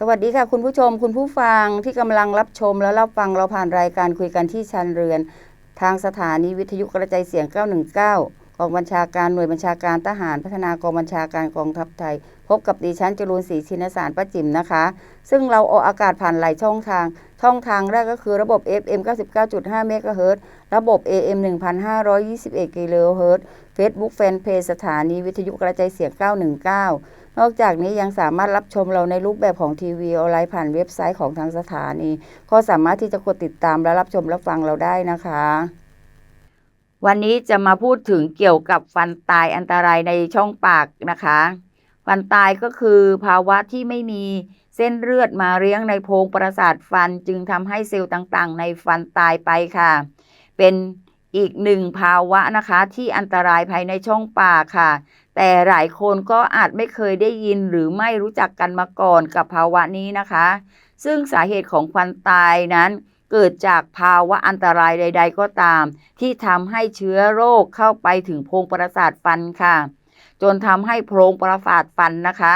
สวัสดีค่ะคุณผู้ชมคุณผู้ฟังที่กำลังรับชมและรับฟังเราผ่านรายการคุยกันที่ชันเรือน ทางสถานีวิทยุกระจายเสียง 919 กองบัญชาการหน่วยบัญชาการทหารพัฒนากองบัญชาการกองทัพไทย พบกับดิฉันจรูนศรีชินสารป้าจิ๋มนะคะ ซึ่งเราออกอากาศผ่านหลายช่องทาง ช่องทางแรกก็คือระบบ FM 99.5เมกะเฮิรตระบบ AM 1,521กิโลเฮิร์ Facebook Fanpage สถานีวิทยุกระจายเสียง 919นอกจากนี้ยังสามารถรับชมเราในรูปแบบของทีวีออนไลน์ผ่านเว็บไซต์ของทางสถานี ก็สามารถที่จะกดติดตามและรับชมรับฟังเราได้นะคะ วันนี้จะมาพูดถึงเกี่ยวกับฟันตายอันตรายในช่องปากนะคะ ฟันตายก็คือภาวะที่ไม่มีเส้นเลือดมาเลี้ยงในโพรงประสาทฟันจึงทำให้เซลล์ต่างๆ ในฟันตายไปค่ะ เป็นอีกหนึ่งภาวะนะคะที่อันตรายภายในช่องปากค่ะ แต่หลายคนก็อาจไม่เคยได้ยินหรือไม่รู้จักกันมาก่อนกับภาวะนี้นะคะ ซึ่งสาเหตุของฟันตายนั้น เกิดจากภาวะอันตรายใด ๆ ก็ตาม ที่ทำให้เชื้อโรคเข้าไปถึงโพรงประสาทฟันค่ะ จนทำให้โพรงประสาทฟันนะคะ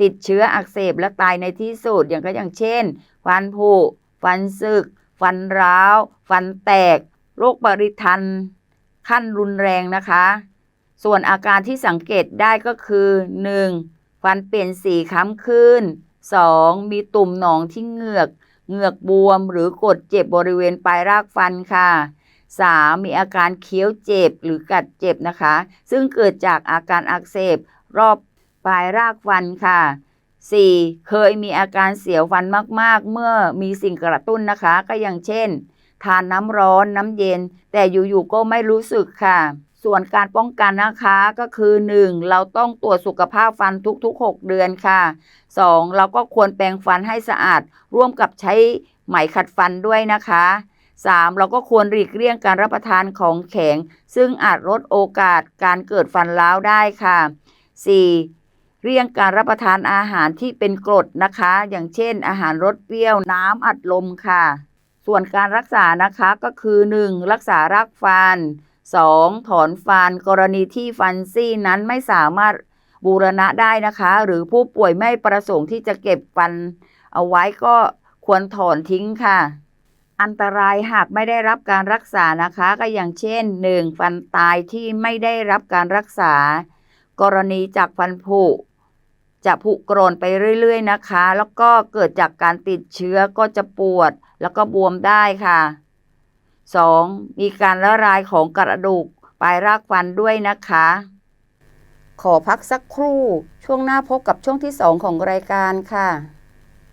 ติดเชื้ออักเสบและตายในที่สุดอย่างก็อย่างเช่น ฟันผุฟันสึก ฟันร้าว ฟันแตก โรคปริทัน ขั้นรุนแรงนะคะ ส่วนอาการที่สังเกตได้ก็คือ 1. ฟันเปลี่ยนสีค้ำขึ้น 2. มีตุ่มหนองที่เหงือก เหงือกบวมหรือกดเจ็บบริเวณปลายรากฟันค่ะ 3. มีอาการเคี้ยวเจ็บหรือกัดเจ็บนะคะ ซึ่งเกิดจากอาการอักเสบรอบปลายรากฟันค่ะ 4. เคยมีอาการเสียวฟันมากๆ เมื่อมีสิ่งกระตุ้นนะคะ ก็อย่างเช่น ทานน้ำร้อนน้ำเย็น แต่อยู่ๆก็ไม่รู้สึกค่ะ ส่วนการป้องกันนะคะก็คือ 1. เราต้องตรวจสุขภาพฟันทุก ๆ 6 เดือนค่ะ 2. เราก็ควรแปรงฟันให้สะอาด ร่วมกับใช้ไหมขัดฟันด้วยนะคะ 3. เราก็ควรหลีกเลี่ยงการรับประทานของแข็ง ซึ่งอาจลดโอกาสการเกิดฟันร้าวได้ค่ะ 4. เลี่ยงการรับประทานอาหารที่เป็นกรดนะคะ อย่างเช่น อาหารรสเปรี้ยวน้ำอัดลมค่ะ ส่วนการรักษานะคะก็คือ 1. รักษารากฟัน 2. ถอนฟันกรณีที่ฟันซี่นั้นไม่สามารถบูรณะได้นะคะ หรือผู้ป่วยไม่ประสงค์ที่จะเก็บฟัน เอาไว้ก็ควรถอนทิ้งค่ะ อันตรายหากไม่ได้รับการรักษานะคะ ก็อย่างเช่น 1. ฟันตายที่ไม่ได้รับการรักษา กรณีจากฟันผุจะผุกร่นไปเรื่อย ๆ นะคะ แล้วก็เกิดจากการติดเชื้อก็จะปวด แล้วก็บวมได้ค่ะ 2. มีการละลายของกระดูกปลายรากฟันด้วยนะคะ ขอพักสักครู่ ช่วงหน้าพบกับช่วงที่ 2 ของรายการค่ะ